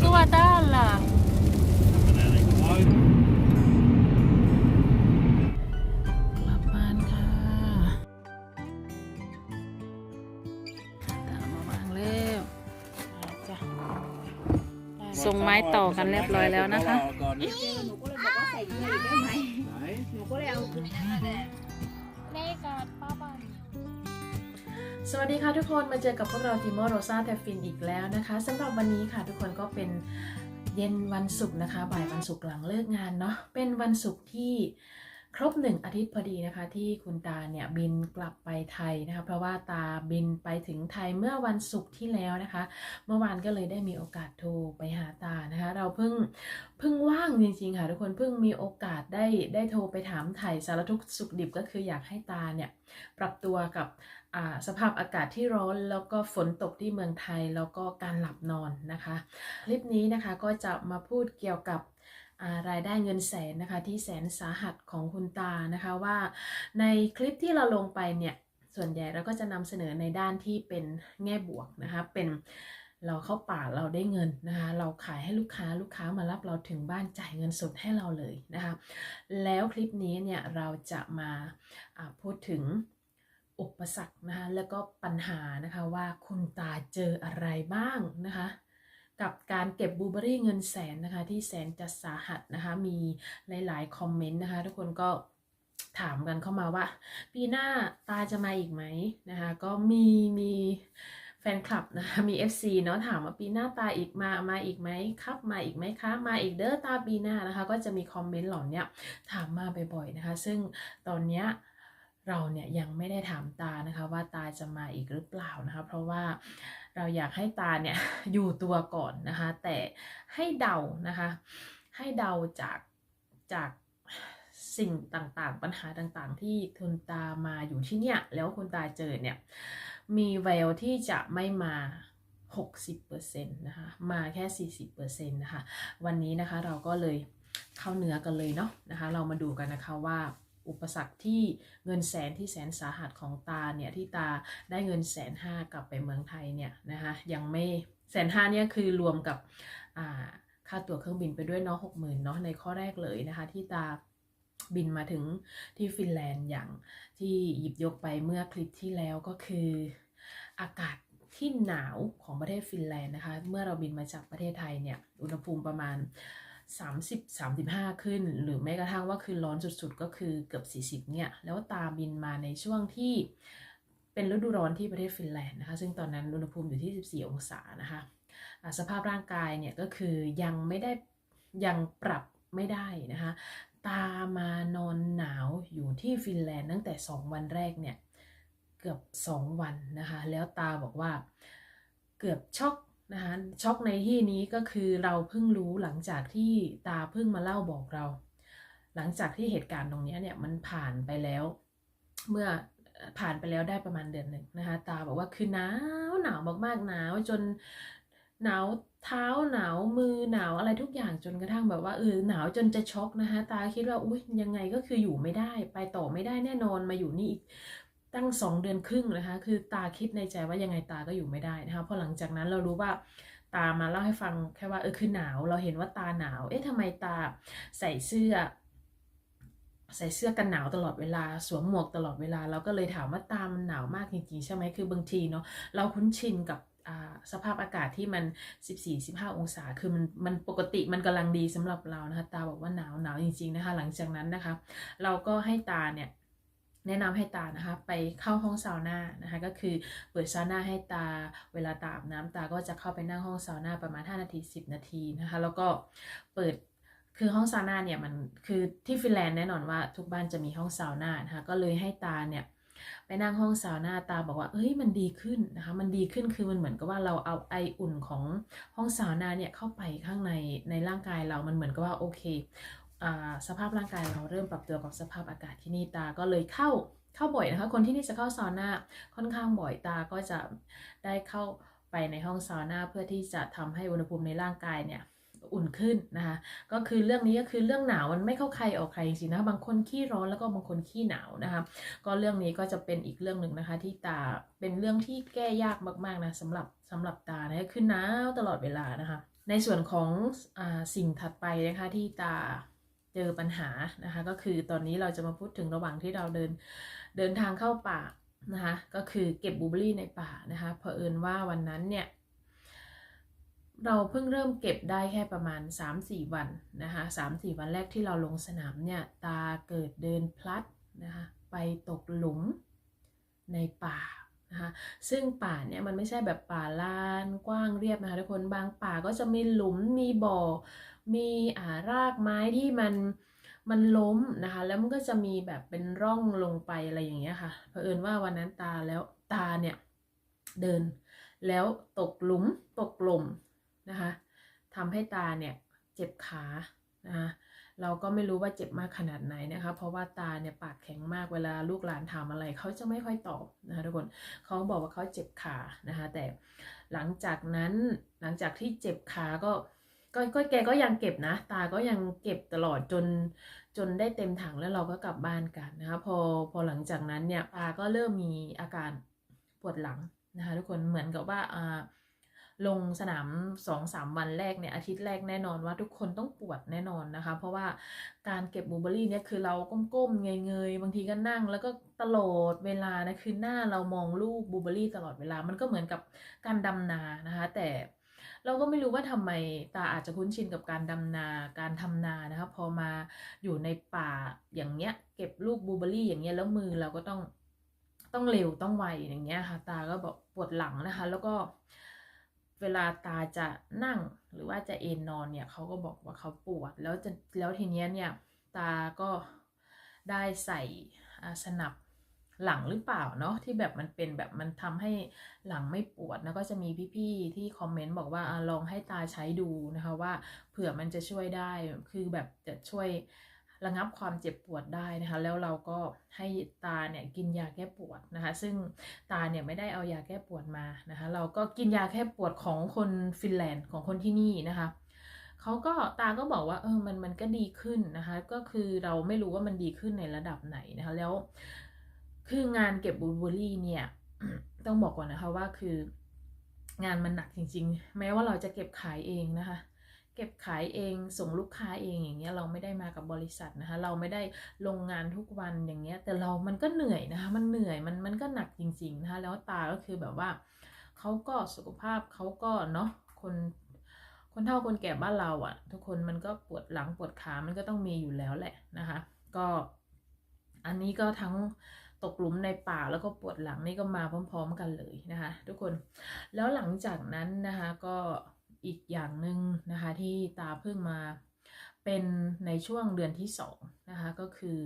คือว่าต้านล่ะกลับบ้านค่ะตามมาวางเร็วมาจ้ะส่งไม้ต่อกันเรียบร้อยแล้วนะคะ สวัสดีค่ะทุกคนมาเจอกับพวกเราทีมโรซาแทฟินอีกแล้วนะคะสำหรับวันนี้ค่ะทุกคนก็เป็นเย็นวันศุกร์นะคะ บ่ายวันศุกร์หลังเลิกงานเนาะเป็นวันศุกร์ที่ครบหนึ่งอาทิตย์พอดีนะคะ ที่คุณตาเนี่ยบินกลับไปไทยนะคะเพราะว่าตาบินไปถึงไทยเมื่อวันศุกร์ที่แล้วนะคะ เมื่อวานก็เลยได้มีโอกาสโทรไปหาตานะคะ เราเพิ่งเพิ่งว่างจริงๆค่ะทุกคนเพิ่งมีโอกาสได้ได้โทรไปถามไทยสารทุกสุขดิบก็คืออยากให้ตาเนี่ยปรับตัวกับ สภาพอากาศที่ร้อนแล้วก็ฝนตกที่เมืองไทยแล้วก็การหลับนอนนะคะคลิปนี้นะคะก็จะมาพูดเกี่ยวกับรายได้เงินแสนนะคะที่แสนสาหัสของคุณตานะคะว่า ในคลิปที่เราลงไปเนี่ยส่วนใหญ่เราก็จะนำเสนอในด้านที่เป็นแง่บวกนะคะเป็นเราเข้าป่าเราได้เงินนะคะเราขายให้ลูกค้าลูกค้ามารับเราถึงบ้านจ่ายเงินสดให้เราเลยนะคะแล้วคลิปนี้เนี่ยเราจะมาอ่าพูดถึง อุปสรรคนะคะแล้วก็ปัญหานะคะว่าคุณตาเจออะไรบ้างนะคะกับการเก็บบลูเบอรี่เงินแสนนะคะที่แสนจะสาหัสนะคะมีหลาย ๆ คอมเมนต์นะคะทุกคนก็ถามกันเข้ามาว่า ปีหน้าตาจะมาอีกไหมนะคะก็มีมีแฟนคลับนะคะมี FC เนาะถามว่าปีหน้าตาอีกมามาอีกไหมครับมาอีกไหมคะมาอีกเด้อตาปีหน้านะคะ ก็จะมีคอมเมนต์เหล่านี้ถามมาบ่อยๆนะคะ ซึ่งตอนเนี้ย เราเนี่ยยังไม่ได้ถามตานะคะว่าตาจะมาอีกหรือเปล่านะคะเพราะว่าเราอยากให้ตาเนี่ยอยู่ตัวก่อนนะคะ แต่ให้เดานะคะ ให้เดาจากจากสิ่งต่างๆ ปัญหาต่างๆ ที่คุณตามาอยู่ที่เนี่ย แล้วคุณตาเจอเนี่ย มีแววที่จะไม่มา 60%นะคะ มาแค่ 40%นะคะ วันนี้นะคะเราก็เลยเข้าเนื้อกันเลยเนาะนะคะ เรามาดูกันนะคะว่า อุปสรรคที่เงินแสนที่แสนสาหัสของตาเนี่ยที่ตาได้เงินแสนห้ากลับไปเมืองไทยเนี่ยนะคะยังไม่แสนห้าเนี่ยคือรวมกับค่าตั๋วเครื่องบินไปด้วยเนาะหกหมื่นเนาะในข้อแรกเลยนะคะที่ตาบินมาถึงที่ฟินแลนด์อย่างที่หยิบยกไปเมื่อคลิปที่แล้วก็คืออากาศที่หนาวของประเทศฟินแลนด์นะคะ เมื่อเราบินมาจากประเทศไทยเนี่ย อุณหภูมิประมาณ 30 35 ขึ้น หรือแม้กระทั่งว่าคือร้อนสุดๆ ก็คือเกือบ 40 เนี่ย แล้วตาบินมาในช่วงที่เป็นฤดูร้อนที่ประเทศฟินแลนด์นะคะ ซึ่งตอนนั้นอุณหภูมิอยู่ที่ 14 องศานะคะสภาพร่างกายเนี่ยก็คือยังไม่ได้ยังปรับไม่ได้นะคะ ตามานอนหนาวอยู่ที่ฟินแลนด์ตั้งแต่ 2 วันแรกเนี่ย เกือบ 2 วันนะคะ แล้วตาบอกว่าเกือบช็อก นะคะช็อกในที่นี้ก็คือเราเพิ่งรู้หลังจากที่ตาเพิ่งมาเล่าบอกเรา หลังจากที่เหตุการณ์ตรงนี้เนี่ยมันผ่านไปแล้ว เมื่อผ่านไปแล้วได้ประมาณเดือนหนึ่งนะคะตาบอกว่าคือหนาวหนาวมากๆหนาวจนหนาวเท้าหนาวมือหนาวอะไรทุกอย่างจนกระทั่งแบบว่าเออหนาวจนจะช็อกนะคะตาคิดว่าอุ้ยยังไงก็คืออยู่ไม่ได้ ไปต่อไม่ได้แน่นอนมาอยู่นี่อีก ตั้งสองเดือนครึ่งนะคะ คือตาคิดในใจว่ายังไงตาก็อยู่ไม่ได้นะคะพอหลังจากนั้นเรารู้ว่าตามาเล่าให้ฟังแค่ว่าเออคือหนาว เราเห็นว่าตาหนาว เอ๊ะทำไมตาใส่เสื้อ ใส่เสื้อกันหนาวตลอดเวลาสวมหมวกตลอดเวลา เราก็เลยถามว่าตามันหนาวมากจริงๆใช่ไหมคือบางทีเนาะเราคุ้นชินกับสภาพอากาศที่มัน 14-15 องศา คือมันมันปกติมันกำลังดีสำหรับเรานะคะ ตาบอกว่าหนาวหนาวจริงๆนะคะ หลังจากนั้นนะคะ เราก็ให้ตาเนี่ย แนะนำให้ตานะคะไปเข้าห้องซาวน่านะคะก็คือเปิดซาวน่าให้ตาเวลาตาอาบน้ำตาก็จะเข้าไปนั่งห้องซาวน่าประมาณ 5 นาที 10 นาทีนะคะแล้วก็เปิดคือห้องซาวน่าเนี่ยมันคือที่ฟินแลนด์แน่นอนว่าทุกบ้านจะมีห้องซาวน่านะคะก็เลยให้ตาเนี่ยไปนั่งห้องซาวน่าตาบอกว่าเอ้ยมันดีขึ้นนะคะมันดีขึ้นคือมันเหมือนกับว่าเราเอาไออุ่นของห้องซาวน่าเนี่ยเข้าไปข้างในในร่างกายเรามันเหมือนกับว่าโอเค สภาพร่างกายเราเริ่มปรับตัวกับสภาพอากาศที่นี่ตาก็เลยเข้าเข้าบ่อยนะคะ คนที่นี่จะเข้าซาวน่าค่อนข้างบ่อยตาก็จะได้เข้าไปในห้องซาวน่าเพื่อที่จะทำให้อุณหภูมิในร่างกายเนี่ยอุ่นขึ้นนะคะก็คือเรื่องนี้ก็คือเรื่องหนาวมันไม่เข้าใครออกใครจริงๆนะคะบางคนขี้ร้อนแล้วก็บางคนขี้หนาวนะคะก็เรื่องนี้ก็จะเป็นอีกเรื่องหนึ่งนะคะ ที่ตาเป็นเรื่องที่แก้ยากมากๆนะสำหรับสำหรับตานะคือหนาวตลอดเวลานะคะ ในส่วนของอสิ่งถัดไปนะคะที่ตา เจอปัญหานะคะ ก็คือตอนนี้เราจะมาพูดถึงระหว่างที่เราเดินเดินทางเข้าป่านะคะก็คือเก็บบูเบอรี่ในป่านะคะเผอิญว่าวันนั้นเนี่ยเราเพิ่งเริ่มเก็บได้แค่ประมาณ 3-4 วันนะคะ3-4วันแรกที่เราลงสนามเนี่ยตาเกิดเดินพลัดนะคะไปตกหลุมในป่านะคะซึ่งป่าเนี่ยมันไม่ใช่แบบป่าลานกว้างเรียบนะคะทุกคนบางป่าก็จะมีหลุมมีบ่อ มีอ่ารากไม้ที่มันมันล้มนะคะ แล้วมันก็จะมีแบบเป็นร่องลงไปอะไรอย่างเงี้ยค่ะเผอิญว่าวันนั้นตาแล้วตาเนี่ยเดิน แล้วตกหลุมตกหล่มนะคะทำให้ตาเนี่ยเจ็บขานะคะเราก็ไม่รู้ว่าเจ็บมากขนาดไหนนะคะ เพราะว่าตาเนี่ยปากแข็งมากเวลาลูกหลานถามอะไรเขาจะไม่ค่อยตอบนะคะทุกคนเขาบอกว่าเขาเจ็บขานะคะ แต่หลังจากนั้นหลังจากที่เจ็บขาก็ ก็ก็แกก็ยังเก็บนะ ตาก็ยังเก็บตลอดจนจนได้เต็มถังแล้วเราก็กลับบ้านกันนะคะพอพอหลังจากนั้นเนี่ยตาก็เริ่มมีอาการปวดหลังนะคะทุกคนเหมือนกับว่าอ่าลงสนามสองสามวันแรกเนี่ยอาทิตย์แรกแน่นอนว่าทุกคนต้องปวดแน่นอนนะคะ เพราะว่าการเก็บบูเบอรี่เนี่ยคือเราก้มๆเงยๆบางทีก็นั่ง แล้วก็ตลอดเวลานะคือหน้าเรามองลูกบูเบอรี่ตลอดเวลามันก็เหมือนกับการดำนานะคะแต่ เราก็ไม่รู้ว่าทำไมตาอาจจะคุ้นชินกับการดำนาการทำนานะคะพอมาอยู่ในป่าอย่างเงี้ย เก็บลูกบลูเบอร์รี่อย่างเงี้ยแล้วมือเราก็ต้องต้องเร็วต้องไวอย่างเงี้ยค่ะ ตาก็บอกปวดหลังนะคะ แล้วก็เวลาตาจะนั่งหรือว่าจะเอนนอนเนี่ยเขาก็บอกว่าเขาปวด แล้วจะแล้วทีเนี้ยเนี่ยตาก็ได้ใส่สนับ หลังหรือเปล่าเนาะที่แบบมันเป็นแบบมันทำให้หลังไม่ปวดแล้วก็จะมีพี่ๆที่คอมเมนต์บอกว่าอลองให้ตาใช้ดูนะคะว่าเผื่อมันจะช่วยได้คือแบบจะช่วยระงับความเจ็บปวดได้นะคะ แล้วเราก็ให้ตาเนี่ยกินยาแก้ปวดนะคะ ซึ่งตาเนี่ยไม่ได้เอายาแก้ปวดมานะคะ เราก็กินยาแก้ปวดของคนฟินแลนด์ของคนที่นี่นะคะเขาก็ตาก็บอกว่าเออมันมันก็ดีขึ้นนะคะ ก็คือเราไม่รู้ว่ามันดีขึ้นในระดับไหนนะคะ แล้ว คืองานเก็บบูเบอรี่เนี่ย ต้องบอกก่อนนะคะว่าคืองานมันหนักจริง ๆ แม้ว่าเราจะเก็บขายเองนะคะ เก็บขายเองส่งลูกค้าเองอย่างเงี้ยเราไม่ได้มากับบริษัทนะคะเราไม่ได้ลงงานทุกวันอย่างเงี้ย แต่เรามันก็เหนื่อยนะคะมันเหนื่อยมันมันก็หนักจริงๆนะคะแล้วตาก็คือแบบว่าเขาก็สุขภาพเขาก็เนาะคนคนเฒ่าคนแก่บ้านเราอะ่ะ ทุกคนมันก็ปวดหลังปวดขามันก็ต้องมีอยู่แล้วแหละนะคะ ก็อันนี้ก็ทั้ง ตกหลุมในป่าแล้วก็ปวดหลังนี่ก็มาพร้อม ๆ กันเลยนะคะ ทุกคนแล้วหลังจากนั้นนะคะก็อีกอย่างหนึ่งนะคะที่ตาเพิ่งมาเป็นในช่วงเดือนที่สองนะคะก็คือ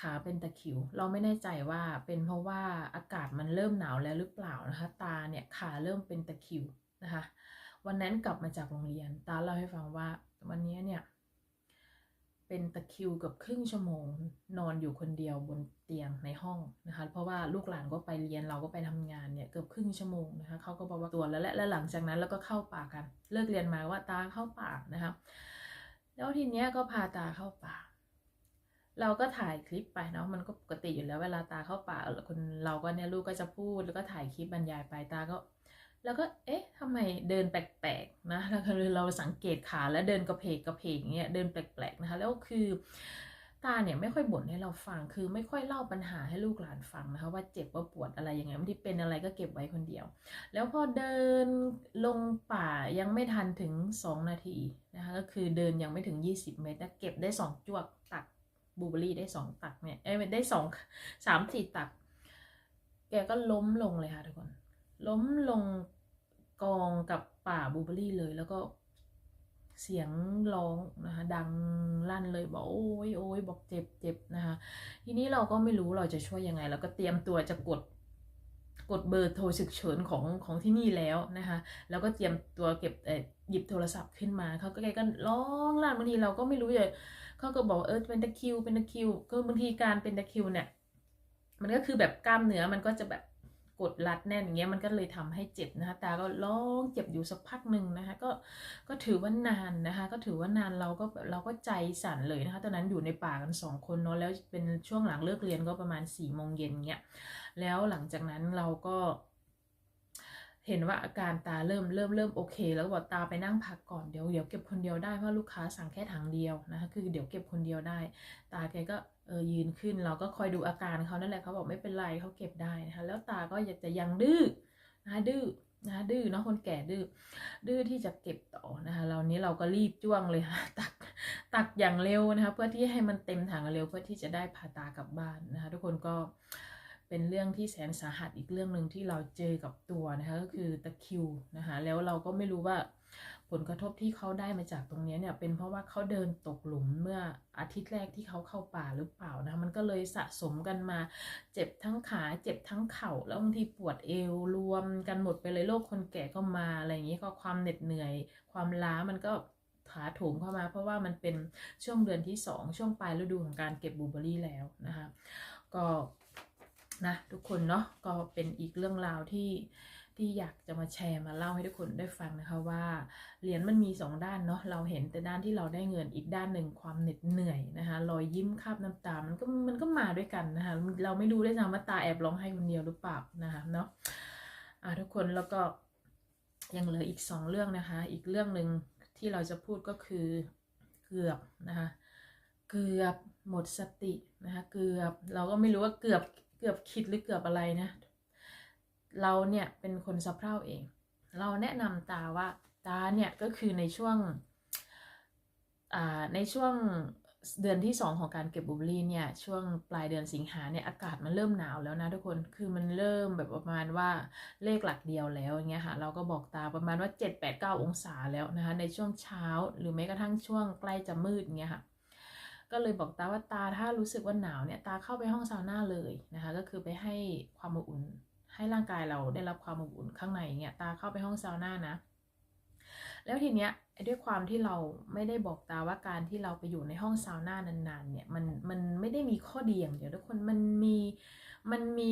ขาเป็นตะคิว เราไม่แน่ใจว่าเป็นเพราะว่าอากาศมันเริ่มหนาวแล้วหรือเปล่านะคะ ตาเนี่ยขาเริ่มเป็นตะคิวนะคะ วันนั้นกลับมาจากโรงเรียน ตาเล่าให้ฟังว่าวันนี้เนี่ย เป็นตะคิวเกับครึ่งชั่วโมง นอนอยู่คนเดียวบนเตียงในห้องนะคะ เพราะว่าลูกหลานก็ไปเรียนเราก็ไปทำงานเนี่ยเกือบครึ่งชั่วโมงนะคะเขาก็บอกว่าตัวแล้วแหละและหลังจากนั้นแล้วก็เข้าป่ากัน เลิกเรียนมาว่าตาเข้าป่านะคะแล้วทีเนี้ยก็พาตาเข้าป่า เราก็ถ่ายคลิปไปเนาะมันก็ปกติอยู่แล้วเวลาตาเข้าป่าคนเราก็เนี่ยลูกก็จะพูดแล้วก็ถ่ายคลิปบรรยายไปตาก็ แล้วก็เอ๊ะทำไมเดินแปลกๆนะแล้วเราสังเกตขาแล้วเดินกระเพกกระเพกอย่างเงี้ยเดินแปลกๆนะคะแล้วคือตาเนี่ยไม่ค่อยบ่นให้เราฟังคือไม่ค่อยเล่าปัญหาให้ลูกหลานฟังนะคะ ว่าเจ็บว่าปวดอะไรยังไงบางทีเป็นอะไรก็เก็บไว้คนเดียว แล้วพอเดินลงป่ายังไม่ทันถึง 2 นาทีนะคะก็คือเดินยังไม่ถึง 20 เมตรนะเก็บได้ 2 จวกตักบูเบอรี่ได้ 2 ตักเนี่ยเอ้ยได้สองสามสี่ตัก แกก็ล้มลงเลยค่ะทุกคน ล้มลงกองกับป่าบูเบอรี่เลย แล้วก็เสียงร้องนะคะดังลั่นเลยบอกโอ้ยโอ้ยบอกเจ็บเจ็บนะคะทีนี้เราก็ไม่รู้เราจะช่วยยังไง เราก็เตรียมตัวจะกดกดเบอร์โทรฉุกเฉินของของที่นี่แล้วนะคะ แล้วก็เตรียมตัวเก็บเอ่หยิบโทรศัพท์ขึ้นมา เขาก็แกก็ร้องลั่นบางทีเราก็ไม่รู้เลยเขาก็บอกเออเป็นตะคิวเป็นตะคิว ก็บางทีการเป็นตะคิวเนี่ย มันก็คือแบบกล้ามเนื้อมันก็จะแบบ กดรัดแน่นอย่างเงี้ยมันก็เลยทำให้เจ็บนะคะตาก็ร้องเจ็บอยู่สักพักหนึ่งนะคะก็ก็ถือว่านานนะคะก็ถือว่านานเราก็เราก็ใจสั่นเลยนะคะตอนนั้นอยู่ในป่ากันสองคนเนาะแล้วเป็นช่วงหลังเลิกเรียนก็ประมาณสี่โมงเย็นเงี้ยแล้วหลังจากนั้นเราก็ เห็นว่าอาการตาเริ่มเริ่มเริ่มโอเค แล้วบอกตาไปนั่งพักก่อนเดี๋ยวเดี๋ยวเก็บคนเดียวได้เพราะลูกค้าสั่งแค่ถังเดียวนะคะคือเดี๋ยวเก็บคนเดียวได้ ตาแกก็เออยืนขึ้นเราก็คอยดูอาการเขานั่นแหละเขาบอกไม่เป็นไรเขาเก็บได้นะคะแล้วตาก็อยากจะยังดื้อนะคะดื้อนะคะดื้อเนาะคนแก่ดื้อดื้อที่จะเก็บต่อนะคะเรานี้เราก็รีบจ้วงเลยค่ะตักตักอย่างเร็วนะคะเพื่อที่ให้มันเต็มถังเร็วเพื่อที่จะได้พาตากลับบ้านนะคะทุกคนก็ เป็นเรื่องที่แสนสาหัสอีกเรื่องหนึ่งที่เราเจอกับตัวนะคะก็คือตะคิวนะคะแล้วเราก็ไม่รู้ว่าผลกระทบที่เขาได้มาจากตรงนี้เนี่ยเป็นเพราะว่าเขาเดินตกหลุมเมื่ออาทิตย์แรกที่เขาเข้าป่าหรือเปล่านะมันก็เลยสะสมกันมา เจ็บทั้งขาเจ็บทั้งเข่าแล้วบางทีปวดเอวรวมกันหมดไปเลยโรคคนแก่ก็มาอะไรอย่างนี้ก็ความเหน็ดเหนื่อย ความล้ามันก็ถาโถมเข้ามา เพราะว่ามันเป็นช่วงเดือนที่สองช่วงปลายฤดูของการเก็บบลูเบอรี่แล้วนะคะก็ นะทุกคนเนาะก็เป็นอีกเรื่องราวที่ที่อยากจะมาแชร์มาเล่าให้ทุกคนได้ฟังนะคะว่าเหรียญมันมีสองด้านเนาะเราเห็นแต่ด้านที่เราได้เงินอีกด้านหนึ่งความเหน็ดเหนื่อยนะคะรอยยิ้มคาบน้ำตา มันก็มันก็มาด้วยกันนะคะเราไม่รู้ได้วยซ้ำว่าตาแอบร้องไห้คนเดียวหรือเปล่านะคะเนาะอ่าทุกคนแล้วก็ยังเหลืออีกสองเรื่องนะคะ อีกเรื่องหนึ่งที่เราจะพูดก็คือเกือบนะคะเกือบหมดสตินะคะเกือบเราก็ไม่รู้ว่าเกือบ เกือบคิดหรือเกือบอะไรนะ เราเนี่ยเป็นคนสะเพร่าเอง เราแนะนำตาว่าตาเนี่ยก็คือในช่วงอ่าในช่วงเดือนที่สองของการเก็บบลูเบอรี่เนี่ยช่วงปลายเดือนสิงหาเนี่ยอากาศมันเริ่มหนาวแล้วนะทุกคนคือมันเริ่มแบบประมาณว่าเลขหลักเดียวแล้วอย่างเงี้ยค่ะเราก็บอกตาประมาณว่า 7 8 9 องศาแล้วนะคะในช่วงเช้าหรือแม้กระทั่งช่วงใกล้จะมืดเงี้ยค่ะ ก็เลยบอกตาว่าตาถ้ารู้สึกว่าหนาวเนี่ยตาเข้าไปห้องซาวน่าเลยนะคะก็คือไปให้ความอบอุ่น ให้ร่างกายเราได้รับความอบอุ่นข้างในเงี้ยตาเข้าไปห้องซาวน่านะ แล้วทีเนี้ยด้วยความที่เราไม่ได้บอกตาว่าการที่เราไปอยู่ในห้องซาวน่านานๆเนี่ยมันมันไม่ได้มีข้อดีอย่างเดียวทุกคนมันมีมันมี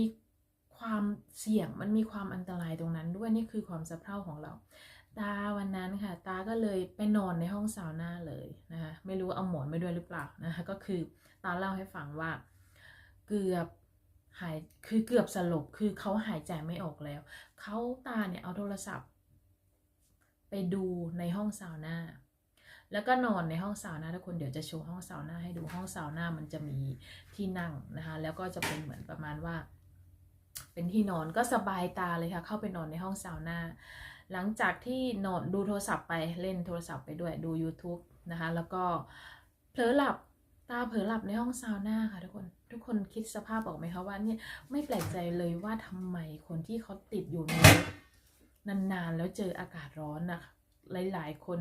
ความเสี่ยงมันมีความอันตรายตรงนั้นด้วยนี่คือความสะเพร่าของเรา ตาวันนั้นค่ะ ตาก็เลยไปนอนในห้องซาวน่าเลยนะคะไม่รู้เอาหมอนไปด้วยหรือเปล่านะคะก็คือตาเล่าให้ฟังว่าเกือบหายคือเกือบสลบคือเขาหายใจไม่ออกแล้วเขาตาเนี่ยเอาโทรศัพท์ ไปดูในห้องซาวน่าแล้วก็นอนในห้องซาวน่าทุกคนเดี๋ยวจะโชว์ห้องซาวน่าให้ดูห้องซาวน่ามันจะมีที่นั่งนะคะ แล้วก็จะเป็นเหมือนประมาณว่า เป็นที่นอนก็สบายตาเลยค่ะ เข้าไปนอนในห้องซาวน่า หลังจากที่นอนดูโทรศัพท์ไปเล่นโทรศัพท์ไปด้วยดู YouTube นะคะแล้วก็เผลอหลับตาเผลอหลับในห้องซาวน่าค่ะทุกคนทุกคนคิดสภาพออกไหมคะว่าเนี่ยไม่แปลกใจเลยว่าทำไมคนที่เขาติดอยู่ในนานๆ แล้วเจออากาศร้อนนะคะหลายๆ คน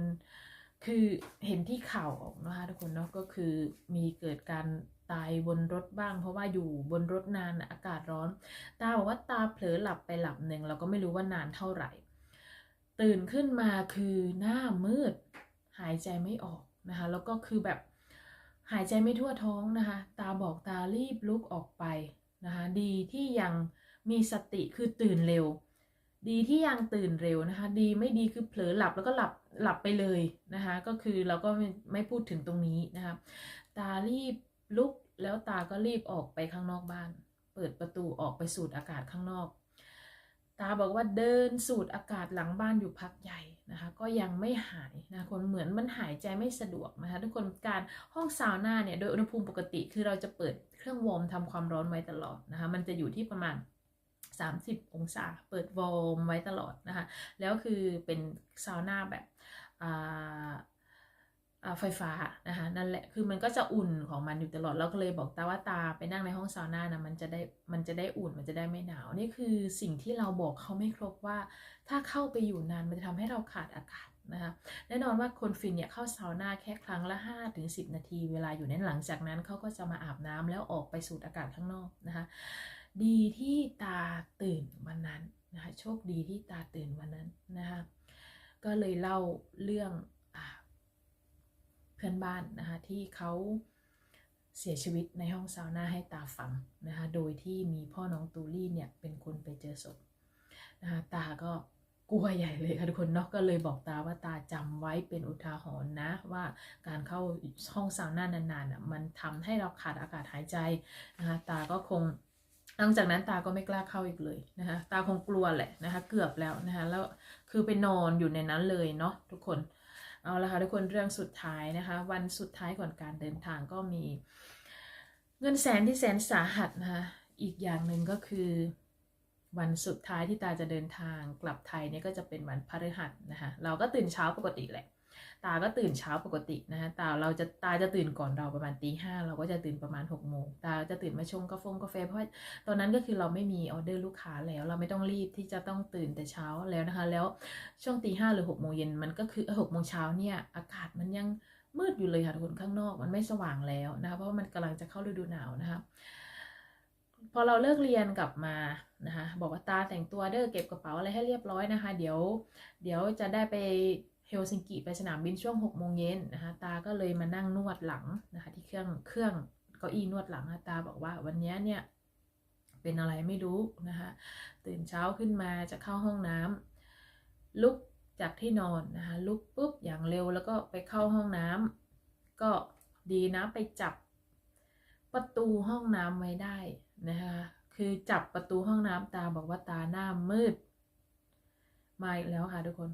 คือเห็นที่ข่าวออกนะคะทุกคนเนาะก็คือมีเกิดการตายบนรถบ้าง เพราะว่าอยู่บนรถนานอากาศร้อน ตาบอกว่าตาเผลอหลับไปหลับหนึ่งเราก็ไม่รู้ว่านานเท่าไหร่ ตื่นขึ้นมาคือหน้ามืด หายใจไม่ออกนะคะ แล้วก็คือแบบหายใจไม่ทั่วท้องนะคะ ตาบอกตารีบลุกออกไปนะคะ ดีที่ยังมีสติคือตื่นเร็ว ดีที่ยังตื่นเร็วนะคะ ดีไม่ดีคือเผลอหลับแล้วก็หลับหลับไปเลยนะคะ ก็คือเราก็ไม่พูดถึงตรงนี้นะคะ ตารีบลุกแล้วตาก็รีบออกไปข้างนอกบ้าน เปิดประตูออกไปสูดอากาศข้างนอก ตาบอกว่าเดินสูดอากาศหลังบ้านอยู่พักใหญ่นะคะ ก็ยังไม่หายนะคนเหมือนมันหายใจไม่สะดวกนะคะ ทุกคนการห้องซาวน่าเนี่ยโดยอุณหภูมิปกติคือเราจะเปิดเครื่องวอร์มทำความร้อนไว้ตลอดนะคะ มันจะอยู่ที่ประมาณ 30 องศา เปิดวอร์มไว้ตลอดนะคะ แล้วคือเป็นซาวน่าแบบ ไฟฟ้านะคะนั่นแหละคือมันก็จะอุ่นของมันอยู่ตลอดเราก็เลยบอกตาว่าตาไปนั่งในห้องซาวน่านะมันจะได้มันจะได้อุ่นมันจะได้ไม่หนาว นี่คือสิ่งที่เราบอกเขาไม่ครบว่า ถ้าเข้าไปอยู่นานมันจะทำให้เราขาดอากาศนะคะแน่นอนว่าคนฟินเนี่ยเข้าซาวน่าแค่ครั้งละ5ถึง10 นาที เวลาอยู่นั้นหลังจากนั้นเขาก็จะมาอาบน้ำแล้วออกไปสูดอากาศข้างนอกนะคะดีที่ตาตื่นวันนั้นนะคะโชคดีที่ตาตื่นวันนั้นนะคะก็เลยเล่าเรื่อง เพื่อนบ้านนะคะที่เขาเสียชีวิตในห้องซาวน่าให้ตาฟังนะคะโดยที่มีพ่อน้องตูลี่เนี่ยเป็นคนไปเจอศพนะคะตาก็กลัวใหญ่เลยค่ะทุกคนเนาะก็เลยบอกตาว่าตาจำไว้เป็นอุทาหรณ์นะ ว่าการเข้าห้องซาวน่านานๆอะมันทำให้เราขาดอากาศหายใจนะคะตาก็คงหลังจากนั้นตาก็ไม่กล้าเข้าอีกเลยนะคะตาคงกลัวแหละนะคะเกือบแล้วนะคะแล้วคือไปนอนอยู่ในนั้นเลยเนาะทุกคน เอาละค่ะทุกคนเรื่องสุดท้ายนะคะ วันสุดท้ายก่อนการเดินทางก็มี เงินแสนที่แสนสาหัสนะคะอีกอย่างหนึ่งก็คือ วันสุดท้ายที่ตาจะเดินทางกลับไทยเนี่ยก็จะเป็นวันพฤหัสนะคะเราก็ตื่นเช้าปกติแหละ ตาก็ตื่นเช้าปกตินะคะตาเราจะตาจะตื่นก่อนเราประมาณตีห้าเราก็จะตื่นประมาณหกโมงตาจะตื่นมาชงกาแฟกาแฟเพราะว่าตอนนั้นก็คือเราไม่มีออเดอร์ลูกค้าแล้ว เราไม่ต้องรีบที่จะต้องตื่นแต่เช้าแล้วนะคะ แล้วช่วงตีห้าหรือหกโมงเย็นมันก็คือหกโมงเช้าเนี่ยอากาศมันยังมืดอยู่เลยค่ะทุกคนข้างนอกมันไม่สว่างแล้วนะคะเพราะมันกำลังจะเข้าฤดูหนาวนะคะพอเราเลิกเรียนกลับมานะคะบอกว่าตาแต่งตัวเด้อเก็บกระเป๋าอะไรให้เรียบร้อยนะคะ เดี๋ยว เดี๋ยวจะได้ไป เฮลซิงกิไปสนามบินช่วง6โมงเย็นนะคะตาก็เลยมานั่งนวดหลังนะคะที่เครื่องเครื่องเก้าอี้นวดหลังนะตาบอกว่าวันนี้เนี่ยเป็นอะไรไม่รู้นะคะตื่นเช้าขึ้นมาจะเข้าห้องน้ำลุกจากที่นอนนะคะลุกปุ๊บอย่างเร็วแล้วก็ไปเข้าห้องน้ำก็ดีนะไปจับประตูห้องน้ำไว้ได้นะคะคือจับประตูห้องน้ำตาบอกว่าตาหน้ามืดมาอีกแล้วค่ะทุกคน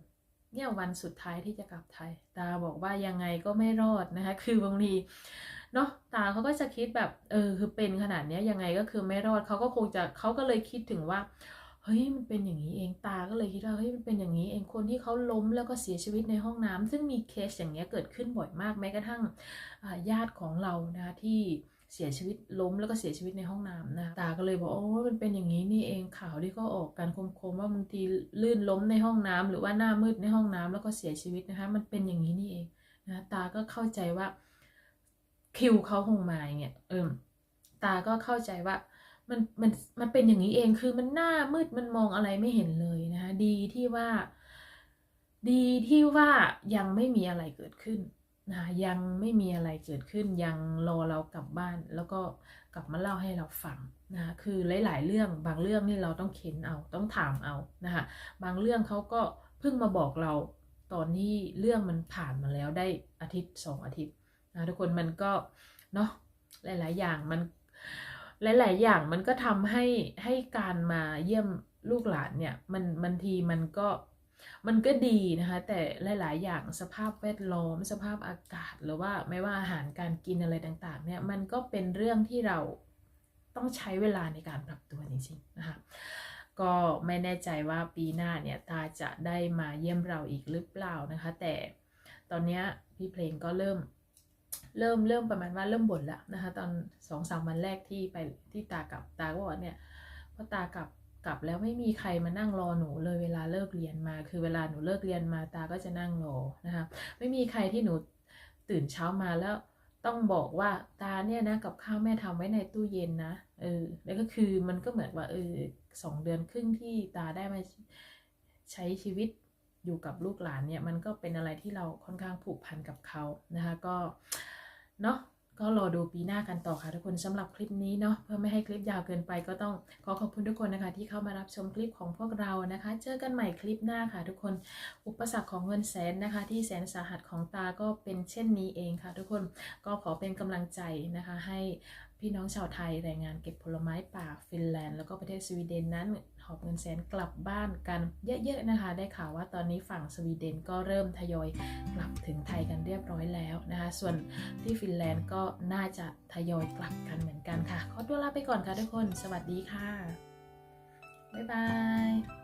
เนี่ยวันสุดท้ายที่จะกลับไทย ตาบอกว่ายังไงก็ไม่รอดนะคะ คือบางทีเนาะตาเขาก็จะคิดแบบเออคือเป็นขนาดเนี้ยยังไงก็คือไม่รอดเขาก็คงจะเขาก็เลยคิดถึงว่าเฮ้ยมันเป็นอย่างนี้เองตาก็เลยคิดว่าเฮ้ยมันเป็นอย่างนี้เองคนที่เขาล้มแล้วก็เสียชีวิตในห้องน้ำซึ่งมีเคสอย่างเงี้ยเกิดขึ้นบ่อยมากแม้กระทั่งญาติของเรานะที่ เสียชีวิตล้มแล้วก็เสียชีวิตในห้องน้ำนะตาก็เลยบอกโอ้มันเป็นอย่างนี้นี่เองข่าวที่เขาออกกันคมๆว่าบางทีลื่นล้มในห้องน้ำหรือว่าหน้ามืดในห้องน้ำแล้วก็เสียชีวิตนะคะมันเป็นอย่างนี้นี่เองนะตาก็เข้าใจว่าคิวเขาคงมาอย่างเงี้ยเออตาก็เข้าใจว่ามันมันมันเป็นอย่างนี้เองคือมันหน้ามืดมันมองอะไรไม่เห็นเลยนะคะดีที่ว่า ดีที่ว่ายังไม่มีอะไรเกิดขึ้น นะยังไม่มีอะไรเกิดขึ้นยังรอเรากลับบ้าน แล้วก็กลับมาเล่าให้เราฟังนะคะคือหลาย ๆ เรื่องบางเรื่องนี่เราต้องเค้นเอาต้องถามเอานะคะบางเรื่องเขาก็เพิ่งมาบอกเราตอนที่เรื่องมันผ่านมาแล้วได้อาทิตย์สองอาทิตย์นะทุกคนมันก็เนาะหลาย ๆ อย่างมันหลาย ๆ อย่างมันก็ทำให้ให้การมาเยี่ยมลูกหลานเนี่ยมันบางทีมันก็ มันก็ดีนะคะแต่หลาย ๆ อย่างสภาพแวดล้อมสภาพอากาศหรือว่าไม่ว่าอาหารการกินอะไรต่าง ๆ เนี่ยมันก็เป็นเรื่องที่เราต้องใช้เวลาในการปรับตัวจริงๆนะคะก็ไม่แน่ใจว่าปีหน้าเนี่ยตาจะได้มาเยี่ยมเราอีกหรือเปล่านะคะ แต่ตอนนี้พี่เพลงก็เริ่มเริ่มเริ่มประมาณว่าเริ่มบ่นแล้วนะคะ ตอนสองสามวันแรกที่ไปที่ตากลับตาก็บอกว่าเนี่ยพอตากลับ กลับแล้วไม่มีใครมานั่งรอหนูเลยเวลาเลิกเรียนมา คือเวลาหนูเลิกเรียนมาตาก็จะนั่งรอนะคะไม่มีใครที่หนูตื่นเช้ามาแล้วต้องบอกว่าตาเนี่ยนะกับข้าวแม่ทำไว้ในตู้เย็นนะเออแล้วก็คือมันก็เหมือนว่าเออสองเดือนครึ่งที่ตาได้มาใช้ชีวิตอยู่กับลูกหลานเนี่ยมันก็เป็นอะไรที่เราค่อนข้างผูกพันกับเขานะคะก็เนาะ ก็รอดูปีหน้ากันต่อค่ะทุกคนสำหรับคลิปนี้เนาะเพื่อไม่ให้คลิปยาวเกินไปก็ต้องขอขอบคุณทุกคนนะคะ ที่เข้ามารับชมคลิปของพวกเรานะคะ เจอกันใหม่คลิปหน้าค่ะ ทุกคนอุปสรรคของเงินแสนนะคะ ที่แสนสาหัสของตาก็เป็นเช่นนี้เองค่ะ ทุกคนก็ขอเป็นกำลังใจนะคะ ให้พี่น้องชาวไทยแรงงานเก็บผลไม้ป่าฟินแลนด์แล้วก็ประเทศสวีเดนนั้น หอบเงินแสนกลับบ้านกันเยอะๆนะคะ ได้ข่าวว่าตอนนี้ฝั่งสวีเดนก็เริ่มทยอยกลับถึงไทยกันเรียบร้อยแล้วนะคะ ส่วนที่ฟินแลนด์ก็น่าจะทยอยกลับกันเหมือนกันค่ะ ขอตัวลาไปก่อนค่ะทุกคน สวัสดีค่ะ บ๊ายบาย